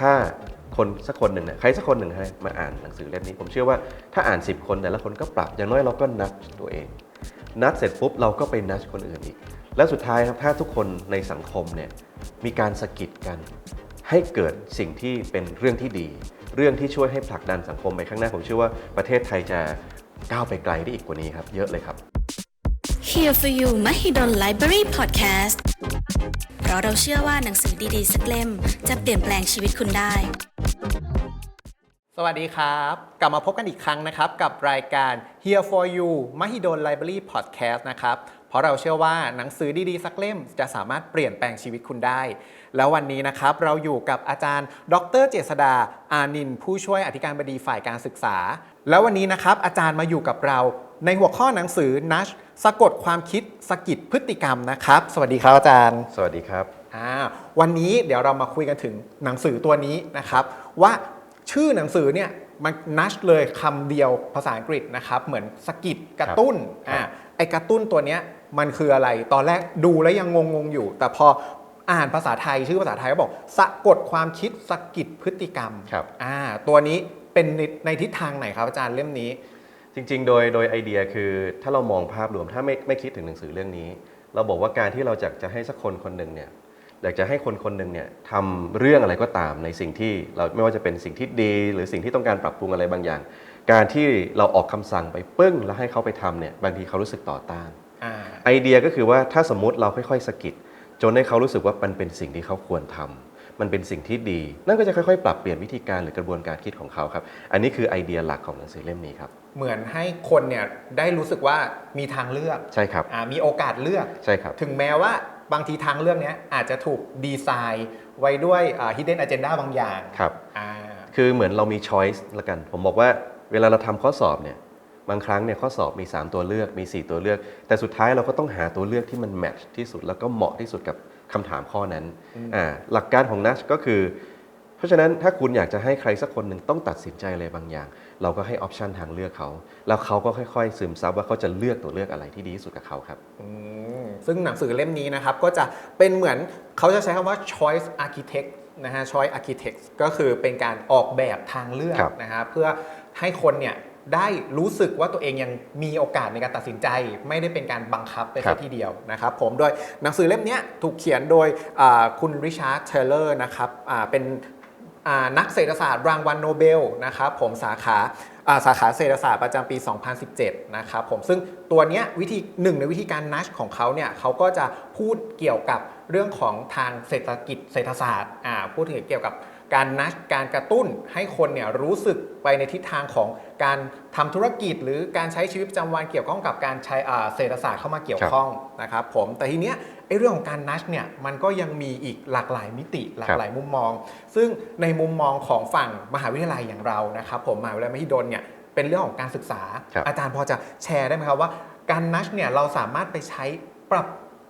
ถ้าคนสักคนหนึ่งเนี่ยใครสักคนหนึ่งให้มาอ่านหนังสือเล่มนี้ ผมเชื่อว่าถ้าอ่าน 10 คนแต่ละคนก็ปรับอย่างน้อยเราก็นัดตัวเอง นัดเสร็จปุ๊บเราก็ไปนัดคนอื่นอีก แล้วสุดท้ายครับถ้าทุกคนในสังคมเนี่ยมีการสะกิดกัน ให้เกิดสิ่งที่เป็นเรื่องที่ดี เรื่องที่ช่วยให้ผลักดันสังคมไปข้างหน้าผมเชื่อว่าประเทศไทยจะก้าวไปไกลได้อีกกว่านี้ครับ เยอะเลยครับ Here for you Mahidol Library Podcast เพราะเราเชื่อว่าหนังสือดีๆ สักเล่ม จะเปลี่ยนแปลงชีวิตคุณได้ สวัสดีครับ กลับมาพบกันอีกครั้งนะครับ กับรายการ Here for You มหิดล Library Podcast นะครับ เพราะเราเชื่อว่าหนังสือดีๆ สักเล่ม จะสามารถเปลี่ยนแปลงชีวิตคุณได้ แล้ววันนี้นะครับเราอยู่กับอาจารย์ ดรเจษดา อานินท์ผู้ช่วยอธิการบดีฝ่ายการศึกษา แล้ววันนี้นะครับอาจารย์มาอยู่กับเราในหัวข้อหนังสือนัชสะกดความคิดสะกิดพฤติกรรมนะครับ สวัสดีครับอาจารย์ สวัสดีครับอ่าวันนี้เดี๋ยวเรามาคุยกันถึงหนังสือตัวนี้นะครับ ว่าชื่อหนังสือเนี่ยมันนัชเลยคำเดียวภาษาอังกฤษนะครับ เหมือนสะกิดกระตุ้นครับอ่าไอกระตุ้นตัวเนี้ยมันคืออะไร ตอนแรกดูแล้วยังงงๆอยู่ แต่พอ อ่านภาษาไทยชื่อภาษาไทยก็บอก สะกดความคิดสะกิดพฤติกรรมครับ อ่าตัวนี้เป็นในในทิศทางไหนครับอาจารย์เล่มนี้ จริงๆ โดยโดยไอเดียคือถ้าเรามองภาพรวมถ้าไม่ไม่คิดถึงหนังสือเรื่องนี้ เราบอกว่าการที่เราจะจะให้สักคนคนหนึ่งเนี่ยอยากจะให้คนคนหนึ่งเนี่ยทำเรื่องอะไรก็ตามในสิ่งที่เราไม่ว่าจะเป็นสิ่งที่ดี หรือสิ่งที่ต้องการปรับปรุงอะไรบางอย่าง การที่เราออกคำสั่งไปปึ้ง แล้วให้เขาไปทำเนี่ยบางทีเขารู้สึกต่อต้าน อ่า ไอเดียก็คือว่าถ้าสมมติเราค่อยๆสะกิด จนให้เขารู้สึกว่ามันเป็นสิ่งที่เขาควรทำมันเป็นสิ่งที่ดี นั่นก็จะค่อยๆ ปรับเปลี่ยนวิธีการหรือกระบวนการคิดของเขาครับ อันนี้คือไอเดียหลักของหนังสือเล่มนี้ครับ เหมือนให้คนเนี่ยได้รู้สึกว่ามีทางเลือกใช่ครับอ่ามีโอกาสเลือกใช่ครับ ถึงแม้ว่าบางทีทางเรื่องเนี้ยอาจจะถูกดีไซน์ไว้ด้วยอ่า hidden agenda บางอย่างครับอ่าคือเหมือนเรามี choice ละกัน ผมบอกว่าเวลาเราทำข้อสอบเนี่ย บางครั้งเนี่ยข้อสอบมี 3 ตัวเลือกมี 4 ตัวเลือก แต่สุดท้ายเราก็ต้องหาตัวเลือกที่มันแมทช์ที่สุดแล้วก็เหมาะที่สุดกับคำถามข้อนั้นอ่าหลักการของนัชก็คือ เพราะฉะนั้นถ้าคุณอยากจะให้ใครสักคนหนึ่งต้องตัดสินใจอะไรบางอย่าง เราก็ให้ออปชันทางเลือกเขา แล้วเขาก็ค่อยๆ ซึมซับว่าเขาจะเลือกตัวเลือกอะไรที่ดีที่สุดกับเขาครับอืมซึ่งหนังสือเล่มนี้นะครับก็จะเป็นเหมือนเขาจะใช้คำว่า choice architect นะฮะ choice architect ก็คือเป็นการออกแบบทางเลือกครับนะฮะเพื่อให้คนเนี่ย ได้รู้สึกว่าตัวเองยังมีโอกาสในการตัดสินใจ ไม่ได้เป็นการบังคับไปครัแค่บทีเดียวนะครับผมโดยหนังสือเล่มเนี้ยถูกเขียนโดยอ่าคุณริชาร์ดเทเลอร์นะครับอ่าเป็นอ่านักเศรษฐศาสตร์รางวัลโนเบลนะครับผมสาขาอ่าสาขาเศรษฐศาสตร์ประจำปี 2017 นะครับผมซึ่งตัวเนี้ยวิธีหนึ่งในวิธีการนัชของเขาเนี่ยเขาก็จะพูดเกี่ยวกับเรื่องของทางเศรษฐกิจเศรษฐศาสตร์อ่าพูดถึงเกี่ยวกับ การนัชการกระตุ้นให้คนเนี่ยรู้สึกไปในทิศทางของการทำธุรกิจ หรือการใช้ชีวิตประจำวันเกี่ยวข้องกับการใช้อ่าเศรษฐศาสตร์เข้ามาเกี่ยวข้องนะครับผมแต่ทีเนี้ยไอ้เรื่องของการนัชเนี่ยมันก็ยังมีอีกหลากหลายมิติหลากหลายมุมมอง ซึ่งในมุมมองของฝั่งมหาวิทยาลัยอย่างเรานะครับผมมหาวิทยาลัยมหิดลเนี่ยเป็นเรื่องของการศึกษาครับอาจารย์พอจะแชร์ได้ไหมครับว่า การนัชเนี่ยเราสามารถไปใช้ปรับ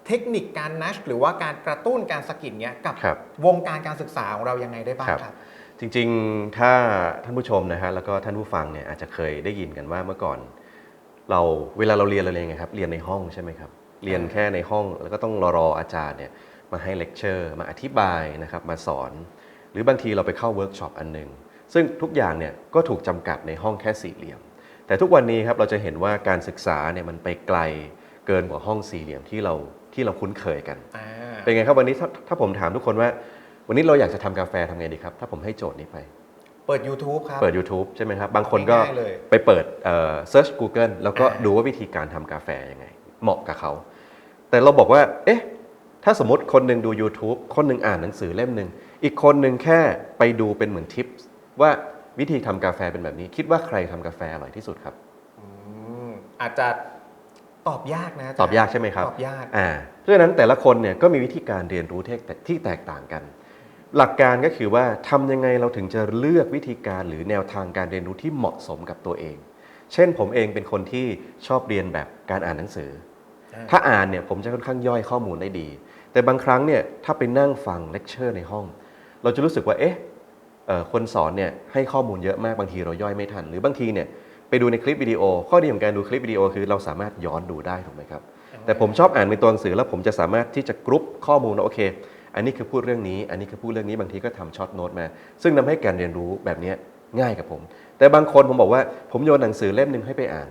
เทคนิคการนัชหรือว่าการกระตุ้นการสกิดเนี่ยกับครับวงการการศึกษาของเรายังไงได้บ้างครับครับ จริงๆถ้าท่านผู้ชมนะฮะแล้วก็ท่านผู้ฟังเนี่ยอาจจะเคยได้ยินกันว่าเมื่อก่อน เราเวลาเราเรียนเราเรียนไงครับเรียนในห้องใช่ไหมครับเรียนแค่ในห้องแล้วก็ต้องรอรออาจารย์เนี่ยมาให้เลคเชอร์มาอธิบายนะครับมาสอน หรือบางทีเราไปเข้าเวิร์กช็อปอันหนึ่งซึ่งทุกอย่างเนี่ยก็ถูกจำกัดในห้องแค่สี่เหลี่ยม แต่ทุกวันนี้ครับเราจะเห็นว่าการศึกษาเนี่ยมันไปไกลเกินกว่าห้องสี่เหลี่ยมที่เรา ที่เราคุ้นเคยกันอ่าเป็นไงครับวันนี้ถ้าถ้าผมถามทุกคนว่า วันนี้เราอยากจะทำกาแฟทำไงดีครับ ถ้าผมให้โจทย์นี้ไป เปิด YouTube ครับ เปิด YouTube ใช่ไหมครับ บางคนก็ง่ายๆเลยไปเปิดเอ่อ search Google แล้วก็อ่า ดูว่าวิธีการทำกาแฟยังไง เหมาะกับเขา แต่เราบอกว่า เอ๊ะ ถ้าสมมติคนหนึ่งดู YouTube คนหนึ่งอ่านหนังสือเล่มหนึ่ง อีกคนหนึ่งแค่ไปดูเป็นเหมือนทิปว่าวิธีทำกาแฟเป็นแบบนี้ คิดว่าใครทำกาแฟอร่อยที่สุดครับ อืมอาจจะ ตอบยากนะจรตอบยากใช่ไหมครับตอบยากอ่าเพราะฉะนั้นแต่ละคนเนี่ยก็มีวิธีการเรียนรู้ที่แตกที่แตกต่างกัน หลักการก็คือว่าทำยังไงเราถึงจะเลือกวิธีการหรือแนวทางการเรียนรู้ที่เหมาะสมกับตัวเอง เช่นผมเองเป็นคนที่ชอบเรียนแบบการอ่านหนังสืออ่าถ้าอ่านเนี่ยผมจะค่อนข้างย่อยข้อมูลได้ดี แต่บางครั้งเนี่ยถ้าไปนั่งฟังเลคเชอร์ในห้อง เราจะรู้สึกว่าเอ๊ะเอ่อคนสอนเนี่ยให้ข้อมูลเยอะมากบางทีเราย่อยไม่ทัน หรือบางทีเนี่ย ไปดูในคลิปวิดีโอ ข้อดีของการดูคลิปวิดีโอคือเราสามารถย้อนดูได้ถูกไหมครับ แต่ผมชอบอ่านเป็นตัวหนังสือแล้วผมจะสามารถที่จะกรุ๊ปข้อมูลว่าโอเค อันนี้คือพูดเรื่องนี้ อันนี้คือพูดเรื่องนี้บางทีก็ทำช็อตโน้ตมา ซึ่งทำให้การเรียนรู้แบบเนี้ยง่ายกับผม แต่บางคนผมบอกว่าผมโยนหนังสือเล่มหนึ่งให้ไปอ่าน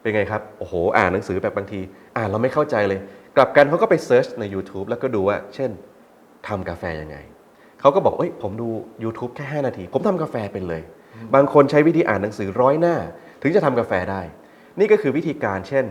เป็นไงครับโอ้โห อ่านหนังสือแบบบางที อ่านเราไม่เข้าใจเลย กลับกันเขาก็ไปเซิร์ชใน YouTube แล้วก็ดูว่า เช่นทำกาแฟยังไงเขาก็บอกเอ้ยผมดู YouTube แค่ 5 นาที ผมทำกาแฟเป็นเลย บางคนใช้วิธีอ่านหนังสือร้อยหน้า ถึงจะทำกาแฟได้ นี่ก็คือวิธีการเช่น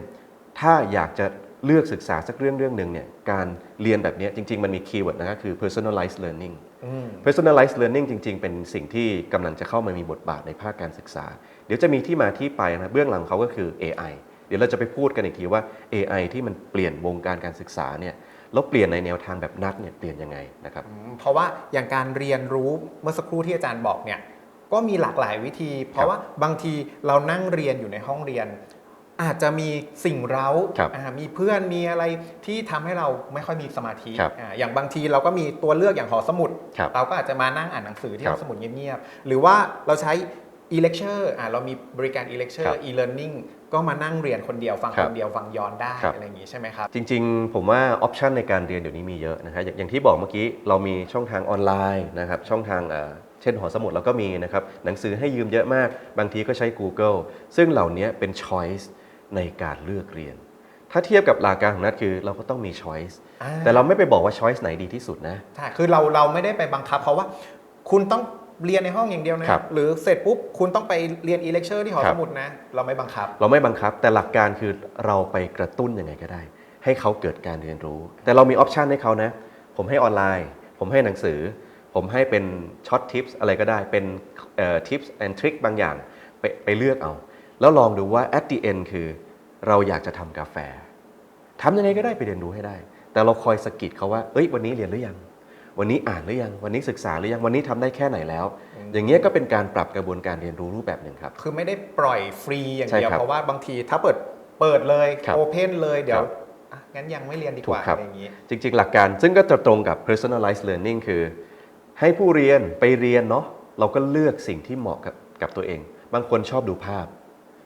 ถ้าอยากจะเลือกศึกษาสักเรื่องเรื่องหนึ่งเนี่ยการเรียนแบบเนี้ยจริง ๆ มันมีคีย์เวิร์ดนะครับคือ personalized learning อืม personalized learning จริง ๆ เป็นสิ่งที่กำลังจะเข้ามามีบทบาทในภาคการศึกษา เดี๋ยวจะมีที่มาที่ไปนะเบื้องหลังเขาก็คือ AI เดี๋ยวเราจะไปพูดกันอีกทีว่า AI ที่มันเปลี่ยนวงการการศึกษาเนี่ยแล้วเปลี่ยนในแนวทางแบบนัดเนี่ยเปลี่ยนยังไงนะครับอืมเพราะว่าอย่างการเรียนรู้เมื่อสักครู่ที่อาจารย์บอกเนี่ย ก็มีหลากหลายวิธี เพราะว่าบางทีเรานั่งเรียนอยู่ในห้องเรียน อาจจะมีสิ่งเร้าครับอ่ามีเพื่อนมีอะไรที่ทำให้เราไม่ค่อยมีสมาธิครับอ่าอย่างบางทีเราก็มีตัวเลือกอย่างหอสมุดครับเราก็อาจจะมานั่งอ่านหนังสือที่ครับหอสมุดเงียบๆหรือว่าเราใช้ e-lecture อ่าเรามีบริการครั e-lecture บ e-learning ก็มานั่งเรียนคนเดียวฟังครัคบนเดียวฟังย้อนได้ครับอะไรอย่างนี้ใช่ไหมครับ จริง ๆ ผมว่าออปชันในการเรียนเดี๋ยวนี้มีเยอะนะฮะอย่างอย่างที่บอกเมื่อกี้เรามีช่องทางออนไลน์นะครับช่องทาง เอ่อเช่นหอสมุดเราก็มีนะครับ หนังสือให้ยืมเยอะมาก บางทีก็ใช้ Google ซึ่งเหล่านี้เป็น choice ในการเลือกเรียน ถ้าเทียบกับหลักการของนัดคือเราก็ต้องมี choice อ่าแต่เราไม่ไปบอกว่า choice ไหนดีที่สุดนะใช่คือเราเราไม่ได้ไปบังคับเขาว่า คุณต้องเรียนในห้องอย่างเดียวนะครับหรือเสร็จปุ๊บคุณต้องไปเรียน e-lecture ที่หอครัสบมุดนะ เราไม่บังคับ เราไม่บังคับ แต่หลักการคือเราไปกระตุ้นยังไงก็ได้ ให้เขาเกิดการเรียนรู้ แต่เรามีออปชันให้เขานะ ผมให้ออนไลน์ ผมให้หนังสือ ผมให้เป็นช็อตทิปส์อะไรก็ได้เป็นทิปส์แอนทริคบางอย่างไปไปเลือกเอา แล้วลองดูว่า at the end คือเราอยากจะทำกาแฟทำยังไงก็ได้ไปเรียนรู้ให้ได้ แต่เราคอยสะกิดเขาว่า เอ้ย วันนี้เรียนหรือยัง วันนี้อ่านหรือยัง วันนี้ศึกษาหรือยัง วันนี้ทำได้แค่ไหนแล้ว อย่างเงี้ยก็เป็นการปรับกระบวนการเรียนรู้รูปแบบหนึ่งครับ คือไม่ได้ปล่อยฟรีอย่างใช่เดียวครับเพราะว่าบางทีถ้าเปิด เปิดเลยครับโอเพนเลย เดี๋ยวครับอะงั้นยังไม่เรียนดีกถูว่ากครับอะไรอย่างนี้ จริง ๆ หลักการซึ่งก็จะตรงกับ personalized learning คือ ให้ผู้เรียนไปเรียนเนาะเราก็เลือกสิ่งที่เหมาะกับกับตัวเอง บางคนชอบดูภาพ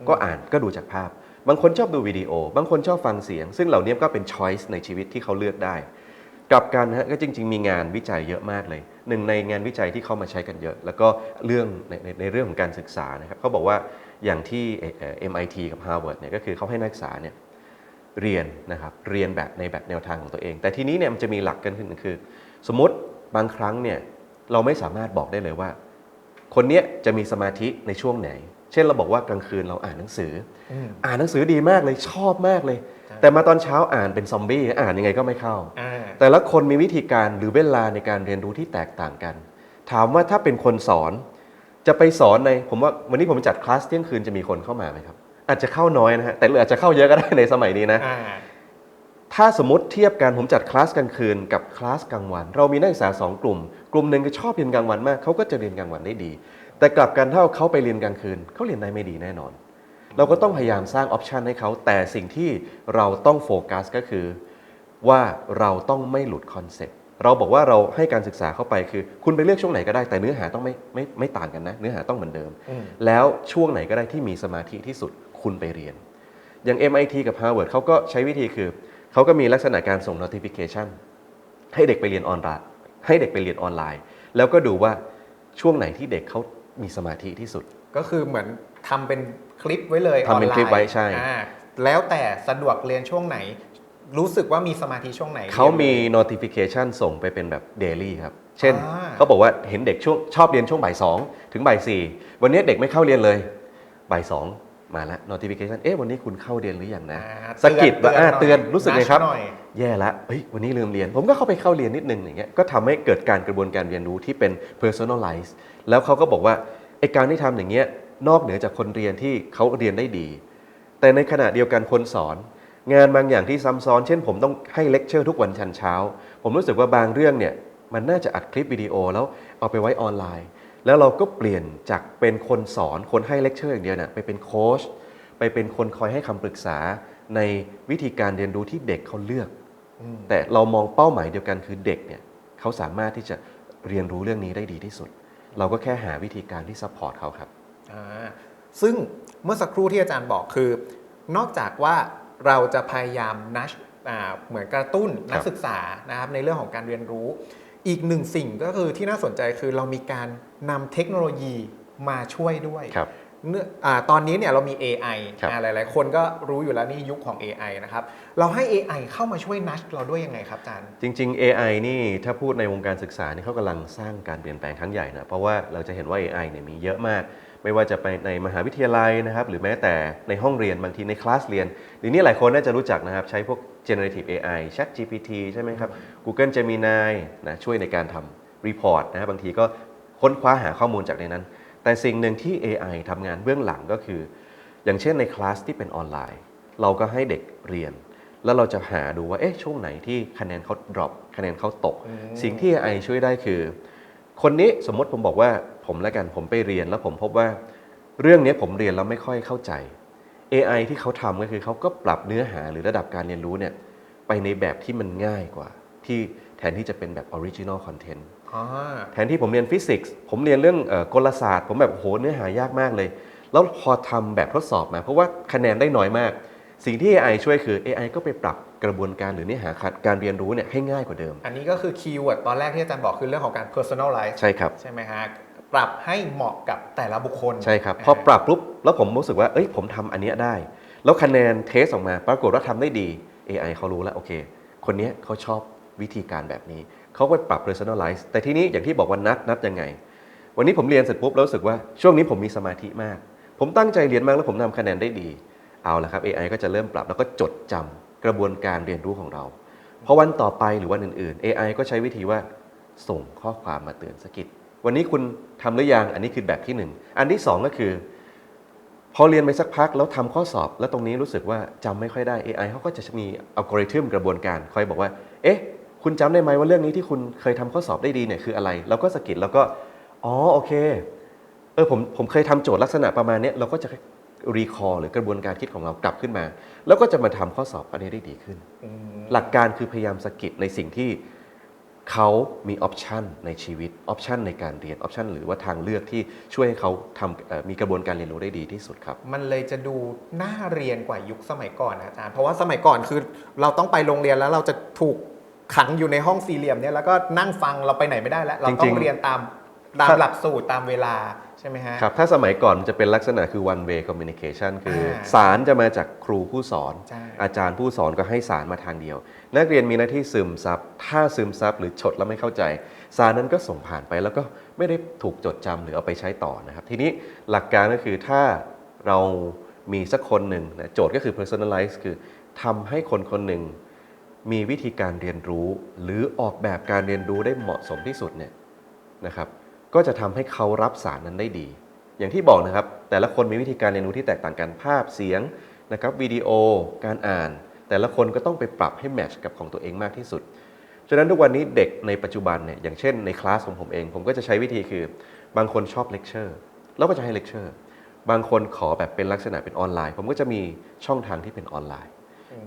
ก็อ่านก็ดูจากภาพ บางคนชอบดูวิดีโอ บางคนชอบฟังเสียง ซึ่งเหล่านี้ก็เป็น choice ในชีวิตที่เขาเลือกได้กลับกันนะฮะก็จริง ๆ มีงานวิจัยเยอะมากเลยหนึ่งในงานวิจัยที่เขามาใช้กันเยอะ แล้วก็เรื่องในในในเรื่องของการศึกษานะครับเขาบอกว่าอย่างที่เอ่อเอ่อ MIT กับ Harvard เนี่ยก็คือเขาให้นักศึกษาเนี่ยเรียนนะครับเรียนแบบในแบบแนวทางของตัวเอง แต่ทีนี้เนี่ยมันจะมีหลักกันขึ้นคือ สมมติบางครั้งเนี่ย เราไม่สามารถบอกได้เลยว่า คนเนี้ยจะมีสมาธิในช่วงไหน เช่นเราบอกว่ากลางคืนเราอ่านหนังสืออมอ่านหนังสือดีมากเลยชอบมากเลย แต่มาตอนเช้าอ่านเป็นซอมบี้อ่านยังไงก็ไม่เข้าอ่าแต่ละคนมีวิธีการหรือเวลาในการเรียนรู้ที่แตกต่างกัน ถามว่าถ้าเป็นคนสอน จะไปสอนในผมว่าวันนี้ผมจัดคลาสเที่ยงคืนจะมีคนเข้ามาไหมครับอาจจะเข้าน้อยนะฮะแต่อาจจะเข้าเยอะก็ได้ในสมัยนี้นะอ่า ถ้าสมมติเทียบกันผมจัดคลาสกลางคืนกับคลาสกลางวัน เรามีนักศึกษาสองกลุ่ม กลุ่มหนึ่งก็ชอบเรียนกลางวันมากเขาก็จะเรียนกลางวันได้ดี แต่กลับกันถ้าเขาไปเรียนกลางคืนเขาเรียนได้ไม่ดีแน่นอน เราก็ต้องพยายามสร้างออปชันให้เขาแต่สิ่งที่เราต้องโฟกัสก็คือ ว่าเราต้องไม่หลุดคอนเซ็ปต์เราบอกว่าเราให้การศึกษาเข้าไปคือ คุณไปเลือกช่วงไหนก็ได้แต่เนื้อหาต้องไม่ไม่ไม่ต่างกันนะ เนื้อหาต้องเหมือนเดิมมแล้วช่วงไหนก็ได้ที่มีสมาธิที่สุดคุณไปเรียน อย่าง MIT กับ Harvard เขาก็ใช้วิธีคือ เขาก็มีลักษณะการส่ง notification ให้เด็กไปเรียนออนไลน์ให้เด็กไปเรียนออนไลน์ แล้วก็ดูว่าช่วงไหนที่เด็กเขามีสมาธิที่สุด ก็คือเหมือนทำเป็นคลิปไว้เลยทำเป็นคลิปไว้ใช่อ่าแล้วแต่สะดวกเรียนช่วงไหน รู้สึกว่ามีสมาธิช่วงไหน เขามีรียนลย notification ส่งไปเป็นแบบ daily ครับ เช่นอ่าเขาบอกว่าเห็นเด็กช่วงชอบเรียนช่วงบ่ายสองถึงบ่ายสี่วันนี้เด็กไม่เข้าเรียนเลยบ่ายสอง มาแล้ว notification เอ๊ะวันนี้คุณเข้าเรียนหรือยังนะอ่าสะกิดว่าอ่าหยเตือนรู้สึกไงครับนัดหน่อยแย่ละเฮ้ยวันนี้ลืมเรียน ผมก็เข้าไปเข้าเรียนนิดนึงอย่างเงี้ยก็ทำให้เกิดการกระบวนการเรียนรู้ที่เป็น personalize แล้วเขาก็บอกว่าไอการที่ทำอย่างเงี้ยนอกเหนือจากคนเรียนที่เขาเรียนได้ดี แต่ในขณะเดียวกันคนสอน งานบางอย่างที่ซ้ำซ้อน เช่น ผมต้องให้เลคเชอร์ทุกวันชันเช้า ผมรู้สึกว่าบางเรื่องเนี่ยมันน่าจะอัดคลิปวิดีโอแล้วเอาไปไว้ออนไลน์ แล้วเราก็เปลี่ยนจากเป็นคนสอนคนให้เลคเชอร์อย่างเดียวเนี่ยไปเป็นโค้ชไปเป็นคนคอยให้คำปรึกษาในวิธีการเรียนรู้ที่เด็กเขาเลือกอืมแต่เรามองเป้าหมายเดียวกันคือเด็กเนี่ยเขาสามารถที่จะเรียนรู้เรื่องนี้ได้ดีที่สุด เราก็แค่หาวิธีการที่ซัพพอร์ตเขาครับอ่าซึ่งเมื่อสักครู่ที่อาจารย์บอกคือ นอกจากว่าเราจะพยายามนัชอ่าเหมือนกระตุ้นนักศึกษานะครับในเรื่องของการเรียนรู้ อีกหนึ่งสิ่งก็คือที่น่าสนใจคือเรามีการนำเทคโนโลยีมาช่วยด้วยครับเนื่องอาตอนนี้เนี่ยเรามี AI ครับอ่าหลาย ๆ คนก็รู้อยู่แล้วนี่ยุคของ AI นะครับ เราให้ AI เข้ามาช่วยนัชเราด้วยยังไงครับอาจารย์ จริง ๆ AI นี่ถ้าพูดในวงการศึกษานี่เขากำลังสร้างการเปลี่ยนแปลงครั้งใหญ่นะ เพราะว่าเราจะเห็นว่า AI เนี่ยมีเยอะมาก ไม่ว่าจะไปในมหาวิทยาลัยนะครับ หรือแม้แต่ในห้องเรียนบางทีในคลาสเรียนหรือนี่หลายคนน่าจะรู้จักนะครับ ใช้พวก generative AI Chat GPT ใช่ไหมครับ Google Gemini นะช่วยในการทำรีพอร์ตนะบางทีก็ค้นคว้าหาข้อมูลจากในนั้น แต่สิ่งหนึ่งที่ AI ทำงานเบื้องหลังก็คือ อย่างเช่นในคลาสที่เป็นออนไลน์ เราก็ให้เด็กเรียน แล้วเราจะหาดูว่าเอ๊ะช่วงไหนที่คะแนนเขา drop คะแนนเขาตก สิ่งที่ AI ช่วยได้คือ คนนี้สมมติผมบอกว่าผมแล้วกันผมไปเรียนแล้วผมพบว่า เรื่องนี้ผมเรียนแล้วไม่ค่อยเข้าใจ AI ที่เขาทำก็คือเขาก็ปรับเนื้อหาหรือระดับการเรียนรู้เนี่ยไปในแบบที่มันง่ายกว่า ที่แทนที่จะเป็นแบบ original content อ่าแทนที่ผมเรียนฟิสิกส์ผมเรียนเรื่องเออกลศาสตร์ ผมแบบโอ้โหเนื้อหายากมากเลย แล้วพอทำแบบทดสอบมา เพราะว่าคะแนนได้น้อยมาก สิ่งที่ AI ช่วยคือ AI ก็ไปปรับ กระบวนการหรือเนื้อหาการเรียนรู้เนี่ยให้ง่ายกว่าเดิม อันนี้ก็คือคีย์เวิร์ดตอนแรกที่อาจารย์บอกคือเรื่องของการ personalize ใช่ครับใช่ไหมฮะปรับให้เหมาะกับแต่ละบุคคล ใช่ครับพอปรับปุ๊บแล้วผมรู้สึกว่าเอ้ยผมทำอันเนี้ยได้ แล้วคะแนนเทสออกมา ปรากฏว่าทำได้ดี AI เขารู้แล้วโอเค คนเนี้ยเขาชอบวิธีการแบบนี้ เขาไปปรับ personalize แต่ทีนี้อย่างที่บอกว่านัดนัดยังไง วันนี้ผมเรียนเสร็จปุ๊บแล้วรู้สึกว่าช่วงนี้ผมมีสมาธิมาก ผมตั้งใจเรียนมากแล้วผมทำคะแนนได้ดี เอาละครับ AI ก็จะเริ่มปรับแล้วก็จดจำ กระบวนการเรียนรู้ของเรา เพอวันต่อไปหรือวันอื่น ๆ AI ก็ใช้วิธีว่าส่งข้อความมาเตือนสกิดวันนี้คุณทำหรือยังอันนี้คือแบบที่หนึ่งอันที่สองก็คือ พอเรียนไปสักพักแล้วทำข้อสอบ แล้วตรงนี้รู้สึกว่าจำไม่ค่อยได้ AI เขาก็จะมีอัลกอริทึมกระบวนการคอยบอกว่า เอ๊ะ คุณจำได้ไหมว่าเรื่องนี้ที่คุณเคยทำข้อสอบได้ดีเนี่ยคืออะไรเราก็สกิดแล้วก็ อ๋อโอเคเออผมผมเคยทำโจทย์ลักษณะประมาณเนี้ยเราก็จะ รีคอร์หรือกระบวนการคิดของเรากลับขึ้นมา แล้วก็จะมาทำข้อสอบอันนี้ได้ดีขึ้นอืมหลักการคือพยายามสะกิดในสิ่งที่เขามีออปชันในชีวิตออปชันในการเรียนออปชันหรือว่าทางเลือกที่ช่วยให้เขาทำเอ่อมีกระบวนการเรียนรู้ได้ดีที่สุดครับ มันเลยจะดูน่าเรียนกว่ายุคสมัยก่อนนะอาจารย์ เพราะว่าสมัยก่อนคือเราต้องไปโรงเรียนแล้วเราจะถูกขังอยู่ในห้องสี่เหลี่ยมเนี่ยแล้วก็นั่งฟังเราไปไหนไม่ได้แล้ว เราต้จริองงๆเรียนตามตามถ้าหลักสูตรตามเวลาใช่ไหมฮะครับถ้าสมัยก่อนมันจะเป็นลักษณะคือ one way communication คืออาสารจะมาจากครูผู้สอนใช่อาจารย์ผู้สอนก็ให้สารมาทางเดียว นักเรียนมีหน้าที่ซึมซับ ถ้าซึมซับหรือฉดแล้วไม่เข้าใจ สารนั้นก็ส่งผ่านไปแล้วก็ไม่ได้ถูกจดจำหรือเอาไปใช้ต่อนะครับ ทีนี้หลักการก็คือถ้าเรามีสักคนหนึ่งนะโจทย์ก็คือ personalize คือทำให้คนคนหนึ่งมีวิธีการเรียนรู้ หรือออกแบบการเรียนรู้ได้เหมาะสมที่สุดเนี่ยนะครับ ก็จะทำให้เขารับสารนั้นได้ดี อย่างที่บอกนะครับ แต่ละคนมีวิธีการเรียนรู้ที่แตกต่างกันภาพเสียงนะครับวิดีโอ การอ่าน แต่ละคนก็ต้องไปปรับให้แมทช์กับของตัวเองมากที่สุดฉะนั้นทุกวันนี้เด็กในปัจจุบันเนี่ยอย่างเช่นในคลาสของผมเอง ผมก็จะใช้วิธีคือบางคนชอบเลคเชอร์เราก็จะให้เลคเชอร์บางคนขอแบบเป็นลักษณะเป็นออนไลน์ ผมก็จะมีช่องทางที่เป็นออนไลน์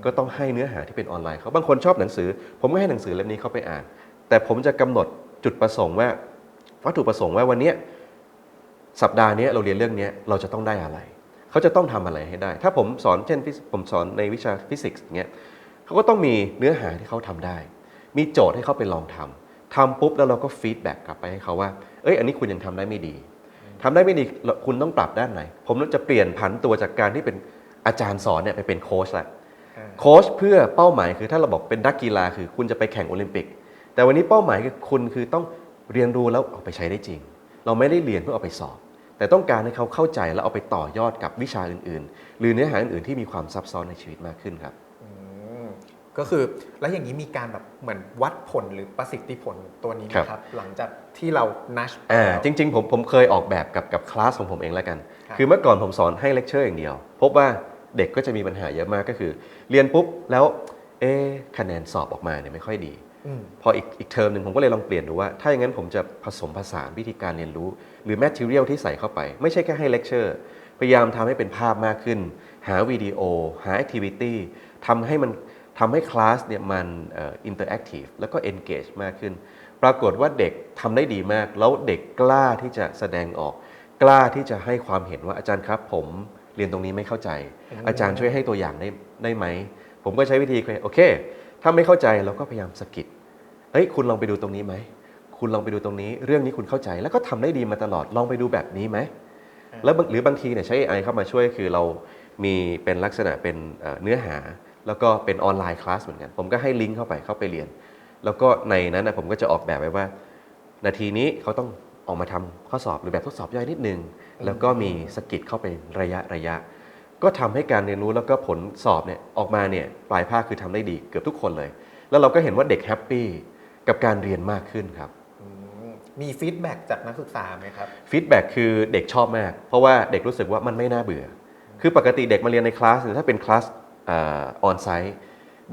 ก็ต้องให้เนื้อหาที่เป็นออนไลน์เขาบางคนชอบหนังสือ ผมก็ให้หนังสือเล่มนี้เขาไปอ่าน แต่ผมจะกำหนดจุดประสงค์ว่า วัตถุประสงค์ว่าวันเนี้ยสัปดาห์เนี้ยเราเรียนเรื่องเนี้ยเราจะต้องได้อะไร เขาจะต้องทำอะไรให้ได้ ถ้าผมสอนเช่นฟิสผมสอนในวิชาฟิสิกส์เงี้ยเขาก็ต้องมีเนื้อหาที่เขาทำได้ มีโจทย์ให้เขาไปลองทำทำปุ๊บแล้วเราก็ฟีดแบ็กกลับไปให้เขาว่า เอ้ยอันนี้คุณยังทำได้ไม่ดีทำได้ไม่ดีคุณต้องปรับด้านไหน ผมจะเปลี่ยนผันตัวจากการที่เป็นอาจารย์สอนเนี่ยไปเป็นโค้ชละอ่าโค้ชเพื่อเป้าหมายคือถ้าเราบอกเป็นนักกีฬาคือคุณจะไปแข่งโอลิมปิก แต่วันนี้เป้าหมายคือคุณคือต้อง เรียนรู้แล้วเอาไปใช้ได้จริง เราไม่ได้เรียนเพื่อเอาไปสอบ แต่ต้องการให้เขาเข้าใจแล้วเอาไปต่อยอดกับวิชาอื่นๆ หรือเนื้อหาอื่นๆที่มีความซับซ้อนในชีวิตมากขึ้นครับอืมก็คือแล้วอย่างนี้มีการแบบเหมือนวัดผลหรือประสิทธิผลตัวนี้ไหมครับครับ หลังจากที่เรานัชอ่าจริง ๆ ผมผมเคยออกแบบกับกับคลาสของผมเองแล้วกันครับคือเมื่อก่อนผมสอนให้เลคเชอร์อย่างเดียว พบว่าเด็กก็จะมีปัญหาเยอะมากก็คือ เรียนปุ๊บแล้วเอ๊ะคะแนนสอบออกมาเนี่ยไม่ค่อยดีอืม พออีกอีกเทอมหนึ่งผมก็เลยลองเปลี่ยนดูว่า ถ้าอย่างนั้นผมจะผสมผสานวิธีการเรียนรู้ หรือแมทเทียลที่ใส่เข้าไป ไม่ใช่แค่ให้เลคเชอร์พยายามทำให้เป็นภาพมากขึ้น หาวิดีโอ หาแอคทิวิตี้ทำให้มันทำให้คลาสเนี่ยมันอินเตอร์แอคทีฟแล้วก็เอนเกจมากขึ้น ปรากฏว่าเด็กทำได้ดีมาก แล้วเด็กกล้าที่จะแสดงออก กล้าที่จะให้ความเห็นว่าอาจารย์ครับผมเรียนตรงนี้ไม่เข้าใจ อาจารย์ช่วยให้ตัวอย่างได้ได้ไหม ผมก็ใช้วิธีคือโอเค ถ้าไม่เข้าใจเราก็พยายามสะกิดเฮ้ยคุณลองไปดูตรงนี้ไหมคุณลองไปดูตรงนี้ เรื่องนี้คุณเข้าใจแล้วก็ทำได้ดีมาตลอดลองไปดูแบบนี้ไหมแล้วบางหรือบางทีเนี่ยใช้ AI เข้ามาช่วยคือเรามีเป็นลักษณะเป็นเอ่อเนื้อหา แล้วก็เป็นออนไลน์คลาสเหมือนกัน ผมก็ให้ลิงก์เข้าไปเข้าไปเรียน แล้วก็ในนั้นนะผมก็จะออกแบบไว้ว่า นาทีนี้เขาต้องออกมาทำข้อสอบหรือแบบทดสอบย่อยนิดนึง แล้วก็มีสกิดเข้าไประยะระยะ ก็ทำให้การเรียนรู้แล้วก็ผลสอบเนี่ยออกมาเนี่ยปลายภาคคือทำได้ดีเกือบทุกคนเลย แล้วเราก็เห็นว่าเด็กแฮปปี้ กับการเรียนมากขึ้นครับอืมมีฟีดแบ็กจากนักศึกษาไหมครับฟีดแบ็กคือเด็กชอบมาก เพราะว่าเด็กรู้สึกว่ามันไม่น่าเบื่อ คือปกติเด็กมาเรียนในคลาสเนี่ยถ้าเป็นคลาสออนไซต์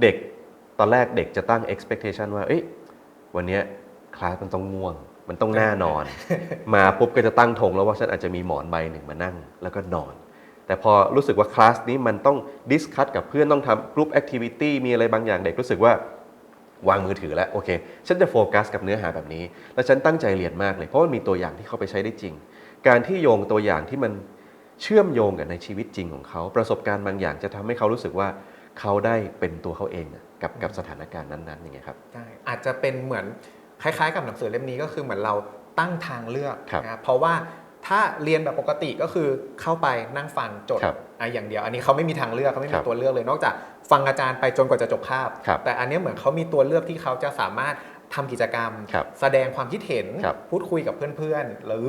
เด็กตอนแรกเด็กจะตั้ง expectation ว่าเอ้ยวันเนี้ยคลาสมันต้องง่วง มันต้องน่านอน มาปุ๊บก็จะตั้งธงแล้วว่าฉันอาจจะมีหมอนใบหนึ่งมานั่งแล้วก็นอน แต่พอรู้สึกว่าคลาสนี้มันต้องดิสคัตกับเพื่อนต้องทำกรุ๊ปแอคทิวิตี้มีอะไรบางอย่างเด็กรู้สึกว่า วางมือถือแล้วโอเค ฉันจะโฟกัสกับเนื้อหาแบบนี้ แล้วฉันตั้งใจเรียนมากเลย เพราะมันมีตัวอย่างที่เขาไปใช้ได้จริง การที่โยงตัวอย่างที่มันเชื่อมโยงกับในชีวิตจริงของเขา ประสบการณ์บางอย่างจะทำให้เขารู้สึกว่าเขาได้เป็นตัวเขาเองอะกับกับสถานการณ์นั้นๆอย่างเงี้ยครับใช่อาจจะเป็นเหมือนคล้ายๆ กับหนังสือเล่มนี้ก็คือเหมือนเราตั้งทางเลือกครับนะครับเพราะว่าถ้าเรียนแบบปกติก็คือเข้าไปนั่งฟังจดครับอะอย่างเดียว อันนี้เขาไม่มีทางเลือกเขาไม่คมีรับตัวเลือกเลยนอกจาก ฟังอาจารย์ไปจนกว่าจะจบคาบครับแต่อันเนี้ยเหมือนเขามีตัวเลือกที่เขาจะสามารถทำกิจกรรมครับแสดงความคิดเห็นครับพูดคุยกับเพื่อนๆ หรือ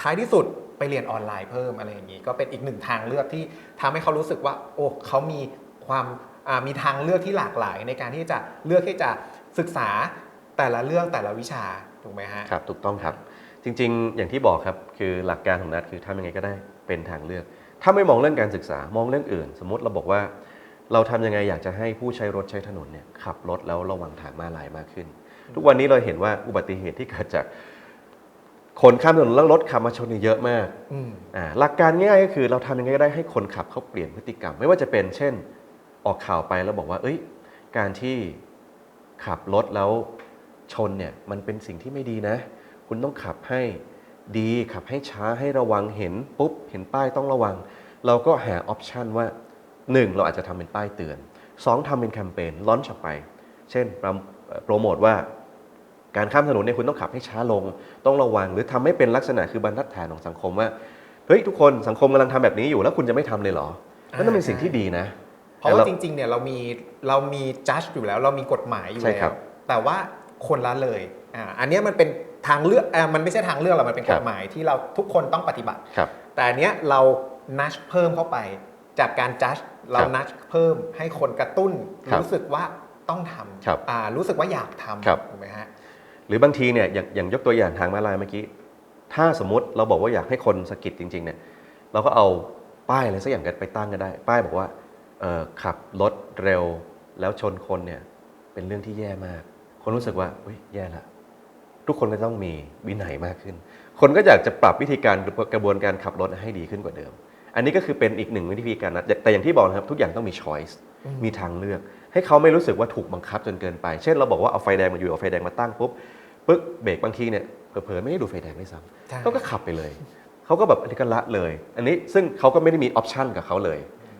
ท้ายที่สุดไปเรียนออนไลน์เพิ่มอะไรอย่างนี้ ก็เป็นอีกหนึ่งทางเลือกที่ทำให้เขารู้สึกว่า โอ้เขามีความอ่ามีทางเลือกที่หลากหลาย ในการที่จะเลือกที่จะศึกษาแต่ละเรื่องแต่ละวิชาถูกไหมฮะครับถูกต้องครับ จริง ๆ อย่างที่บอกครับคือหลักการของนัดคือทำยังไงก็ได้เป็นทางเลือก ถ้าไม่มองเรื่องการศึกษามองเรื่องอื่น สมมติเราบอกว่า เราทำยังไงอยากจะให้ผู้ใช้รถใช้ถนนเนี่ยขับรถแล้วระวังทางม้าลายมากขึ้น ทุกวันนี้เราเห็นว่าอุบัติเหตุที่เกิดจากคนข้ามถนนแล้วรถขับมาชนเนี่ยเยอะมากอืมอ่าหลักการง่ายก็คือเราทำยังไงก็ได้ให้คนขับเขาเปลี่ยนพฤติกรรม ไม่ว่าจะเป็นเช่นออกข่าวไปแล้วบอกว่า เอ้ย การที่ขับรถแล้วชนเนี่ยมันเป็นสิ่งที่ไม่ดีนะ คุณต้องขับให้ดีขับให้ช้าให้ระวังเห็นปุ๊บเห็นป้ายต้องระวัง เราก็หาออปชันว่า 1. เราอาจจะทำเป็นป้ายเตือน 2. ทำเป็นแคมเปญลอนช์ออกไป เช่นโปรเอ่อโปรโมทว่าการข้ามถนนเนี่ยคุณต้องขับให้ช้าลง ต้องระวังหรือทำให้เป็นลักษณะคือบรรทัดฐานของสังคมว่าเฮ้ยทุกคนสังคมกำลังทำแบบนี้อยู่แล้วคุณจะไม่ทำเลยเหรอนั่นนะเป็นสิ่งที่ดีนะ เพราะว่าแต่จริงๆเนี่ยเรามีเรามีจัดอยู่แล้ว เรามีกฎหมายอยู่ใช่แล้ครัวบแต่ว่าคนละเลยอ่าอันเนี้ยมันเป็นทางเลือกอ่ามันไม่ใช่ทางเลือกหรอกมันเป็นครักบฎหมายที่เราทุกคนต้องปฏิบัติครับแต่อันเนี้ยเรานัชเพิ่มเข้าไปจากการจัด เรานัชเพิ่มให้คนกระตุ้นครับรู้สึกว่าต้องทครับำอ่ารู้สึกว่าอยากทครับำถูกไหมฮะหรือบางทีเนี่ยอย่างอย่างยกตัวอย่างทางม้าลายเมื่อกี้ ถ้าสมมติเราบอกว่าอยากให้คนสะกิดจริง ๆ เนี่ย เราก็เอาป้ายอะไรสักอย่างกันไปตั้งก็ได้ ป้ายบอกว่าเอ่อขับรถเร็วแล้วชนคนเนี่ยเป็นเรื่องที่แย่มาก คนรู้สึกว่าเฮ้ยแย่ละทุกคนก็ต้องมีวินัยมากขึ้น คนก็อยากจะปรับวิธีการกระบวนการขับรถให้ดีขึ้นกว่าเดิม อันนี้ก็คือเป็นอีกหนึ่งวิธีการนะแต่แต่อย่างที่บอกนะครับทุกอย่างต้องมี choice อืมมีทางเลือก ให้เขาไม่รู้สึกว่าถูกบังคับจนเกินไป เช่นเราบอกว่าเอาไฟแดงมาอยู่เอาไฟแดงมาตั้งปุ๊บปึ๊กเบรกบางทีเนี่ยเผลอๆไม่ได้ดูไฟแดงด้วยซ้ใช่ำเขาก็ขับไปเลยเขาก็แบบอันนี้ก็ละเลย อันนี้ซึ่งเขาก็ไม่ได้มีออปชันกับเขาเลย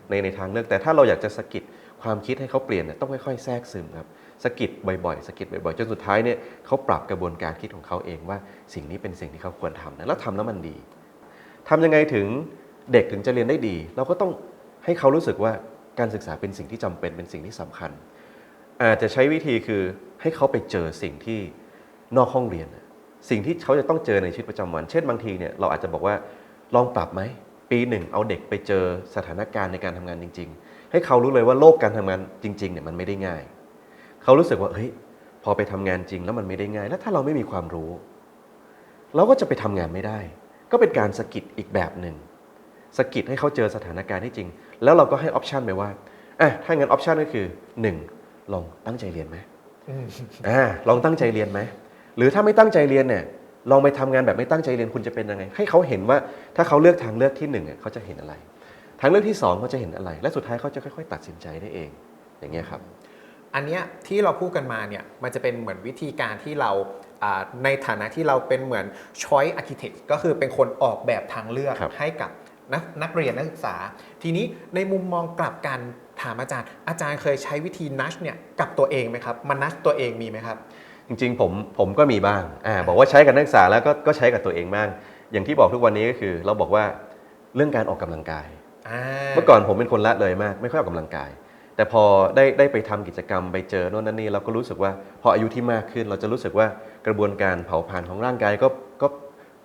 ในในทางเลือกแต่ถ้าเราอยากจะสะกิดความคิดให้เขาเปลี่ยนเนี่ยต้องค่อยๆแทรกซึมครับสะกิดบ่อยๆสะกิดบ่อยๆจนสุดท้ายเนี่ยเขาปรับกระบวนการคิดของเขาเองว่าสิ่งนี้เป็นสิ่งที่เขาควรทำนะแล้วทำแล้วมันดีทำยังไงถึง เด็กถึงจะเรียนได้ดี เราก็ต้องให้เขารู้สึกว่าการศึกษาเป็นสิ่งที่จำเป็นเป็นสิ่งที่สำคัญ อาจจะใช้วิธีคือให้เขาไปเจอสิ่งที่นอกห้องเรียน สิ่งที่เขาจะต้องเจอในชีวิตประจำวัน เช่นบางทีเนี่ยเราอาจจะบอกว่าลองปรับไหมปีหนึ่งเอาเด็กไปเจอสถานการณ์ในการทำงานจริง ๆ ให้เขารู้เลยว่าโลกการทำงานจริงๆเนี่ยมันไม่ได้ง่าย เขารู้สึกว่าเฮ้ยพอไปทำงานจริงแล้วมันไม่ได้ง่าย แล้วถ้าเราไม่มีความรู้ เราก็จะไปทำงานไม่ได้ ก็เป็นการสะกิดอีกแบบหนึ่ง สะกิดให้เขาเจอสถานการณ์ที่จริง แล้วเราก็ให้ออปชันไปว่าอะถ้างั้นออปชันก็คือหนึ่งลองตั้งใจเรียนไหมอืมอ่าลองตั้งใจเรียนไหมหรือถ้าไม่ตั้งใจเรียนเนี่ยลองไปทำงานแบบไม่ตั้งใจเรียนคุณจะเป็นยังไง ให้เขาเห็นว่าถ้าเขาเลือกทางเลือกที่หนึ่งอะเขาจะเห็นอะไร ทางเลือกที่สองเขาจะเห็นอะไร และสุดท้ายเขาจะค่อย ๆ ตัดสินใจได้เอง อย่างเงี้ยครับ อันเนี้ยที่เราพูดกันมาเนี่ยมันจะเป็นเหมือนวิธีการที่เราอ่าในฐานะที่เราเป็นเหมือน choice architect ก็คือเป็นคนออกแบบทางเลือกครับให้กับ นักนักเรียนนักศึกษา ทีนี้ในมุมมองกลับกันถามอาจารย์ อาจารย์เคยใช้วิธีนัชเนี่ยกับตัวเองไหมครับมันนัชตัวเองมีไหมครับจจริงๆผมผมก็มีบ้างอ่าบอกว่าใช้กับนักศึกษาแล้วก็ก็ใช้กับตัวเองบ้าง อย่างที่บอกทุกวันนี้ก็คือ เราบอกว่าเรื่องการออกกำลังกายอ่าเมื่อก่อนผมเป็นคนละเลยมาก ไม่ค่อยออกกำลังกาย แต่พอได้ได้ไปทำกิจกรรมไปเจอโน่นนั่นนี่เราก็รู้สึกว่าพออายุที่มากขึ้น เราจะรู้สึกว่ากระบวนการเผาผลาญของร่างกายก็ก็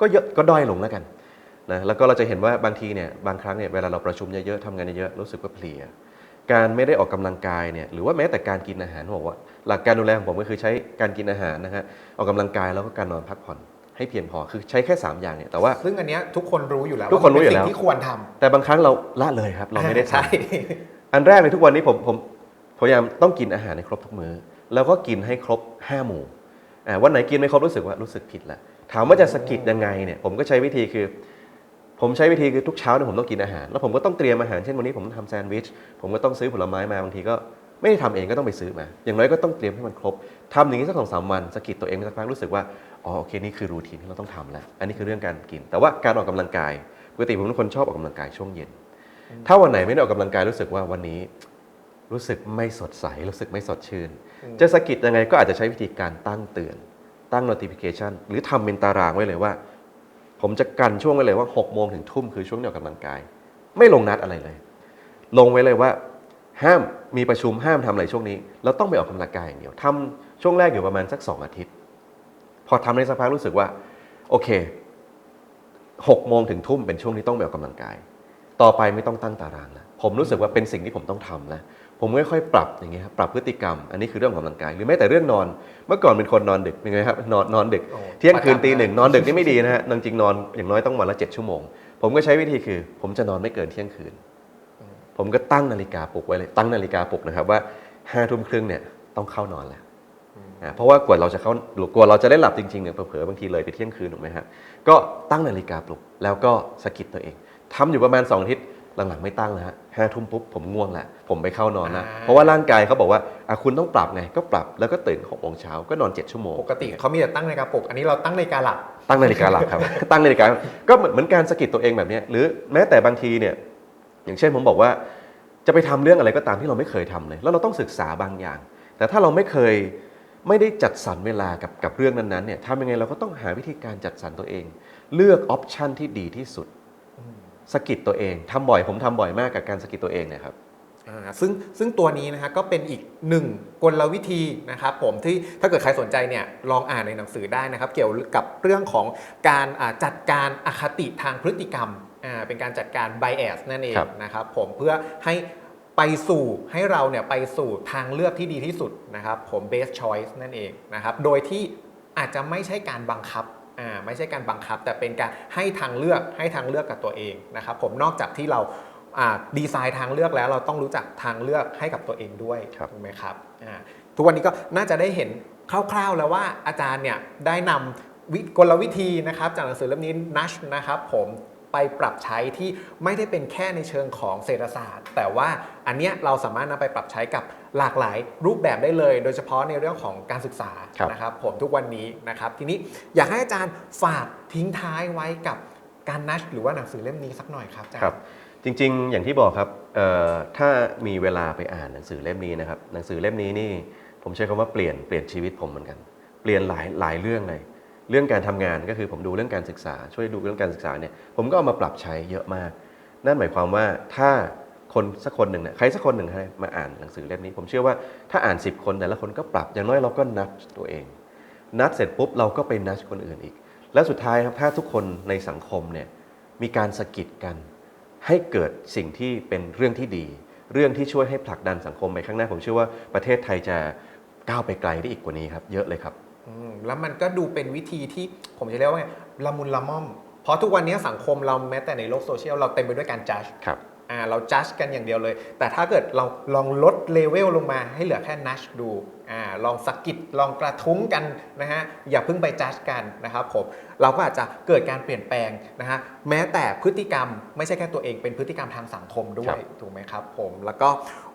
ก็เยอะก็ด้อยลงแล้วกัน นะแล้วก็เราจะเห็นว่าบางทีเนี่ยบางครั้งเนี่ยเวลาเราประชุมเยอะๆทำงานเยอะๆรู้สึกว่าเพลียการไม่ได้ออกกำลังกายเนี่ยหรือว่าแม้แต่การกินอาหารผมบอกว่า หลักการดูแลของผมก็คือใช้การกินอาหารนะฮะออกกำลังกายแล้วก็การนอนพักผ่อนให้เพียงพอคือใช้แค่สามอย่างเนี่ยแต่ว่าซึ่งอันเนี้ยทุกคนรู้อยู่แล้วทุกคนรู้อยู่แล้วาเป็สิ่งที่ควรทำแต่บางครั้งเราละเลยครับ เราไม่ได้ทำใช่อันแรกในทุกวันนี้ผมผมพยายามต้องกินอาหารในครบทุกมื้อแล้วก็กินให้ครบ 5 หมู่อ่าวันไหนกินไม่ครบรู้สึกว่ารู้สึกผิดแล้วถามว่าจะสะกิดยังไงเนี่ยผมก็ใช้วิธีคือ ผมใช้วิธีคือทุกเช้าเนี่ยผมต้องกินอาหาร แล้วผมก็ต้องเตรียมอาหารเช่นวันนี้ผมทำแซนด์วิชผมก็ต้องซื้อผลไม้มาบางทีก็ไม่ได้ทำเองก็ต้องไปซื้อมา อย่างน้อยก็ต้องเตรียมให้มันครบทำอย่างนี้สักสองสามวันสะกิดตัวเองสักพักรู้สึกว่าอ๋อโอเคนี่คือรูทีนที่เราต้องทำแล้วอันนี้คือเรื่องการกิน แต่ว่าการออกกำลังกายปกติผมเป็นคนชอบออกกำลังกายช่วงเย็น ถ้าวันไหนไม่ได้ออกกำลังกายรู้สึกว่าวันนี้รู้สึกไม่สดใส รู้สึกไม่สดชื่น จะสะกิดยังไงก็อาจจะใช้วิธีการตั้งเตือน ตั้ง notification หรือทำเป็นตารางไว้เลยว่า ผมจะกันช่วงไว้เลยว่า6โมงถึงทุ่มคือช่วงที่ออกกำลังกาย ไม่ลงนัดอะไรเลย ลงไว้เลยว่า ห้ามมีประชุมห้ามทำอะไรช่วงนี้เราต้องไปออกกำลังกายอย่างเดียวทำช่วงแรกอยู่ประมาณสัก 2 อาทิตย์ พอทำในสักพักรู้สึกว่า โอเค6โมงถึงทุ่มเป็นช่วงที่ต้องไปออกกำลังกาย ต่อไปไม่ต้องตั้งตารางแล้วผมรู้สึกว่าเป็นสิ่งที่ผมต้องทำแล้ว ผมค่อยๆปรับอย่างเงี้ยครับปรับพฤติกรรม อันนี้คือเรื่องของกำลังกายหรือแม้แต่เรื่องนอน เมื่อก่อนเป็นคนนอนดึกเป็นไงครับนอนนอนดึกโอ้เที่ยงคืนประจำตีหนึ่งเลยนอนดึกนี่ไม่ดีนะฮะจริงๆนอนอย่างน้อยต้องวันละเจ็ดชั่วโมง ผมก็ใช้วิธีคือ ผมจะนอนไม่เกินเที่ยงคืน ผมก็ตั้งนาฬิกาปลุกไว้เลยตั้งนาฬิกาปลุกนะครับว่าห้าทุ่มครึ่งเนี่ยต้องเข้านอนแล้วอ่าเพราะว่ากว่าเราจะเข้าหรือกว่าเราจะได้หลับจริงๆเนี่ยเผลอๆบางทีเลยไปเที่ยงคืนถูกไหมฮะก็ตั้งนาฬิกาปลุกแล้วก็สะกิดตัวเองทำอยู่ประมาณ2อาทิตย์ หลังๆไม่ตั้งแล้วฮะห้าทุ่มปุ๊บผมง่วงแล้วผมไปเข้านอนนะอ่าเพราะว่าร่างกายเขาบอกว่าอะคุณต้องปรับไงก็ปรับแล้วก็ตื่นหกโมงเช้าก็นอนเจ็ดชั่วโมง ปกติเขามีแต่ตั้งนาฬิกาปลุกอันนี้เราตั้งนาฬิกาหลับตั้งนาฬิกาหลับครับ ตั้งนาฬิกาก็เหมือนเหมือนการสะกิดตัวเองแบบเนี้ยหรือแม้แต่บางทีเนี่ยอย่างเช่นผมบอกว่าจะไปทำเรื่องอะไรก็ตามที่เราไม่เคยทำเลย แล้วเราต้องศึกษาบางอย่าง แต่ถ้าเราไม่เคยไม่ได้จัดสรรเวลากับกับเรื่องนั้นๆเนี่ยทำยังไงเราก็ต้องหาวิธีการจัดสรรตัวเอง เลือกออปชันที่ดีที่สุด สกิดตัวเองทำบ่อยผมทำบ่อยมากกับการสกิดตัวเองเนะครับ อ่าซึ่งซึ่งตัวนี้นะฮะก็เป็นอีกหนึ่งกลวิธีนะครับผมที่ถ้าเกิดใครสนใจเนี่ยลองอ่านในหนังสือได้นะครับ เกี่ยวกับเรื่องของการอ่าจัดการอคติทางพฤติกรรมอ่าเป็นการจัดการ bias นั่นเองครับ นะครับผมเพื่อให้ไปสู่ให้เราเนี่ยไปสู่ทางเลือกที่ดีที่สุดนะครับผม best choice นั่นเองนะครับโดยที่อาจจะไม่ใช่การบังคับ อ่าไม่ใช่การบังคับ แต่เป็นการให้ทางเลือกให้ทางเลือกกับตัวเองนะครับผมนอกจากที่เราอ่าดีไซน์ทางเลือกแล้วเราต้องรู้จักทางเลือกให้กับตัวเองด้วยครับถูกไหมครับอ่าทุกวันนี้ก็น่าจะได้เห็นคร่าวๆแล้วว่าอาจารย์เนี่ยได้นำวิกลวิธีนะครับจากหนังสือเล่มนี้นัชนะครับผม ไปปรับใช้ที่ไม่ได้เป็นแค่ในเชิงของเศรษฐศาสตร์ แต่ว่าอันเนี้ยเราสามารถนำไปปรับใช้กับหลากหลายรูปแบบได้เลย โดยเฉพาะในเรื่องของการศึกษาครับนะครับ ผมทุกวันนี้นะครับ ทีนี้อยากให้อาจารย์ฝากทิ้งท้ายไว้กับการนัชหรือว่าหนังสือเล่มนี้สักหน่อยครับอาจารย์ครับจริง ๆ อย่างที่บอกครับเอ่อถ้ามีเวลาไปอ่านหนังสือเล่มนี้นะครับหนังสือเล่มนี้นี่ผมใช้คำว่าเปลี่ยนเปลี่ยนชีวิตผมเหมือนกัน เปลี่ยนหลายหลายเรื่องเลย เรื่องการทำงานก็คือผมดูเรื่องการศึกษา ช่วยดูเรื่องการศึกษาเนี่ยผมก็เอามาปรับใช้เยอะมาก นั่นหมายความว่าถ้าคนสักคนหนึ่งเนี่ยใครสักคนหนึ่งให้มาอ่านหนังสือเล่มนี้ ผมเชื่อว่าถ้าอ่าน 10 คนแต่ละคนก็ปรับอย่างน้อยเราก็นัดตัวเอง นัดเสร็จปุ๊บเราก็ไปนัดคนอื่นอีก แล้วสุดท้ายครับถ้าทุกคนในสังคมเนี่ยมีการสะกิดกัน ให้เกิดสิ่งที่เป็นเรื่องที่ดี เรื่องที่ช่วยให้ผลักดันสังคมไปข้างหน้าผมเชื่อว่าประเทศไทยจะก้าวไปไกลได้อีกกว่านี้ครับ เยอะเลยครับ แล้วมันก็ดูเป็นวิธีที่ผมจะเรียกว่าไงละมุนละม่อม เพราะทุกวันนี้สังคมเราแม้แต่ในโลกโซเชียลเราเต็มไปด้วยการจัดครับอ่าเราจัดกันอย่างเดียวเลย แต่ถ้าเกิดเราลองลดเลเวลลงมาให้เหลือแค่นัชดูอ่าลองสะกิดลองกระทุ้งกันนะฮะอย่าเพิ่งไปจัดกันนะครับผมเราก็อาจจะเกิดการเปลี่ยนแปลงนะฮะแม้แต่พฤติกรรมไม่ใช่แค่ตัวเองเป็นพฤติกรรมทางสังคมด้วครัยบถูกไหมครับผมแล้วก็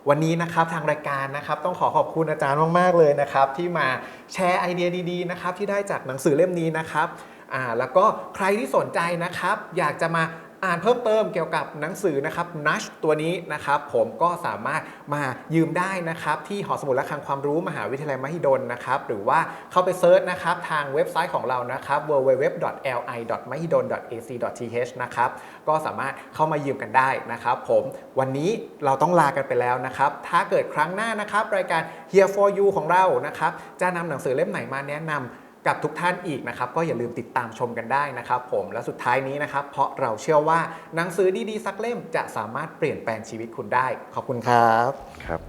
วันนี้นะครับทางรายการนะครับต้องขอขอบคุณอาจารย์มากๆเลยนะครับที่มาแชร์ไอเดียดีๆนะครับที่ได้จากหนังสือเล่มนี้นะครับอ่าแล้วก็ใครที่สนใจนะครับ อยากจะมา อ่านเพิ่มเติมเกี่ยวกับหนังสือนะครับนัชตัวนี้นะครับผมก็สามารถมายืมได้นะครับที่หอสมุดและคลังความรู้มหาวิทยาลัยมหิดลนะครับหรือว่าเข้าไปเซิร์ชนะครับทางเว็บไซต์ของเรานะครับ www.li.mahidol.ac.th นะครับก็สามารถเข้ามายืมกันได้นะครับผมวันนี้เราต้องลากันไปแล้วนะครับถ้าเกิดครั้งหน้านะครับรายการ Here for You ของเรานะครับจะนำหนังสือเล่มไหนมาแนะนำ กับทุกท่านอีกนะครับ ก็อย่าลืมติดตามชมกันได้นะครับผมและสุดท้ายนี้นะครับ เพราะเราเชื่อว่าหนังสือดีๆสักเล่มจะสามารถเปลี่ยนแปลงชีวิตคุณได้ ขอบคุณครับครับ